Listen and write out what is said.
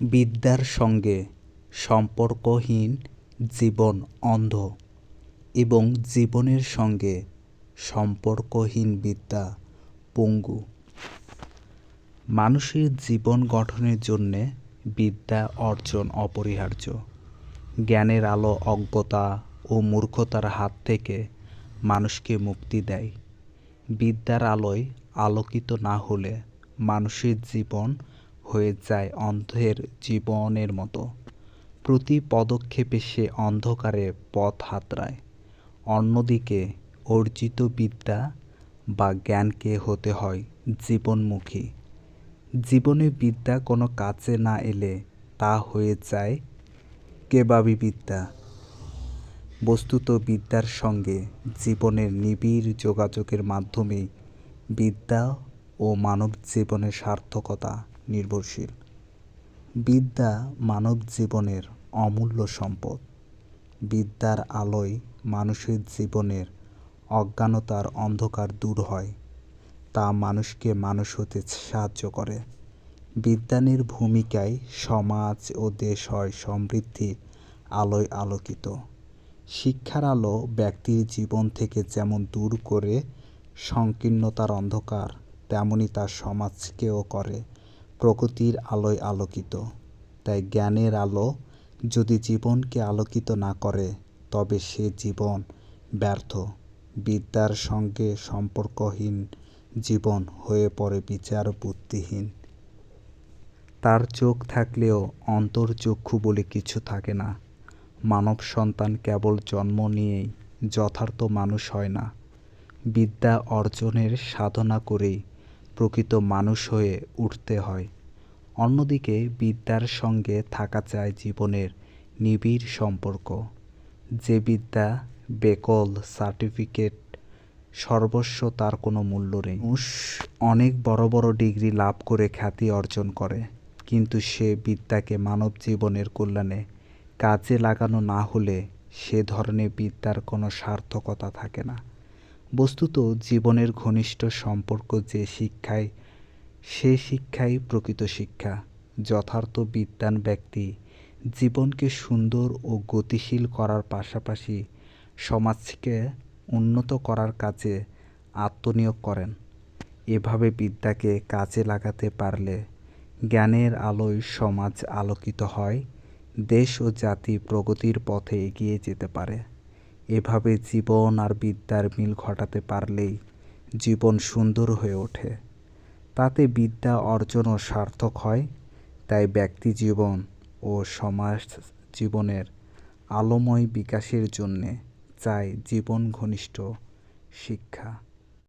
বিদ্যার সঙ্গে সম্পর্কহীন জীবন অন্ধ এবং জীবনের সঙ্গে সম্পর্কহীন বিদ্যা পঙ্গু। মানুষের জীবন গঠনের জন্যে বিদ্যা অর্জন অপরিহার্য। জ্ঞানের আলো অজ্ঞতা ও মূর্খতার হাত থেকে মানুষকে মুক্তি দেয়। বিদ্যার আলোয় আলোকিত না হলে মানুষের জীবন হয়ে যায় অন্ধের জীবনের মতো। প্রতি পদক্ষেপে সে অন্ধকারে পথ হাতড়ায়। অন্যদিকে অর্জিত বিদ্যা বা জ্ঞানকে হতে হয় জীবনমুখী। জীবনে বিদ্যা কোনো কাজে না এলে তা হয়ে যায় কেবাবি বিদ্যা। বস্তুত বিদ্যার সঙ্গে জীবনের নিবিড় যোগাযোগের মাধ্যমেই বিদ্যা ও মানব জীবনের সার্থকতা নির্ভরশীল। বিদ্যা মানব জীবনের অমূল্য সম্পদ। বিদ্যার আলোয় মানুষের জীবনের অজ্ঞানতার অন্ধকার দূর হয়। তা মানুষকে মানুষ হতে সাহায্য করে। বিদ্যানের ভূমিকায় সমাজ ও দেশ হয় সমৃদ্ধির আলোয় আলোকিত। শিক্ষার আলো ব্যক্তির জীবন থেকে যেমন দূর করে, সংকীর্ণতার অন্ধকার, তেমনি তার সমাজকেও করে। প্রকৃতির আলোয় আলোকিত। তাই জ্ঞানের আলো যদি জীবনকে আলোকিত না করে, তবে সে জীবন ব্যর্থ। বিদ্যার সঙ্গে সম্পর্কহীন জীবন হয়ে পড়ে বিচার বুদ্ধিহীন। তার চোখ থাকলেও অন্তর্চক্ষু বলে কিছু থাকে না। মানব সন্তান কেবল জন্ম নিয়েই যথার্থ মানুষ হয় না। বিদ্যা অর্জনের সাধনা করেই প্রকৃত মানুষ হয়ে উঠতে হয়। অন্যদিকে বিদ্যার সঙ্গে থাকা চায় জীবনের নিবিড় সম্পর্ক। যে বিদ্যা বেকল সার্টিফিকেট, সর্বস্ব তার কোনো মূল্য নেই। মানুষ অনেক বড় বড় ডিগ্রি লাভ করে খ্যাতি অর্জন করে, কিন্তু সে বিদ্যাকে মানব জীবনের কল্যাণে কাজে লাগানো না হলে সে ধরনের বিদ্যার কোনো সার্থকতা থাকে না। বস্তুত জীবনের ঘনিষ্ঠ সম্পর্ক যে শিক্ষায় সে শিক্ষাই প্রকৃত শিক্ষা। যথার্থ বিদ্যান ব্যক্তি জীবনকে সুন্দর ও গতিশীল করার পাশাপাশি সমাজকে উন্নত করার কাজে আত্মনিয়োগ করেন। এভাবে বিদ্যাকে কাজে লাগাতে পারলে জ্ঞানের আলোয় সমাজ আলোকিত হয়, দেশ ও জাতি প্রগতির পথে এগিয়ে যেতে পারে। এভাবে জীবন আর বিদ্যার মিল ঘটাতে পারলেই জীবন সুন্দর হয়ে ওঠে। তাতে বিদ্যা অর্জনও সার্থক হয়, তাই ব্যক্তি জীবন ও সমাজ জীবনের আলোময় বিকাশের জন্যে চাই জীবন ঘনিষ্ঠ শিক্ষা।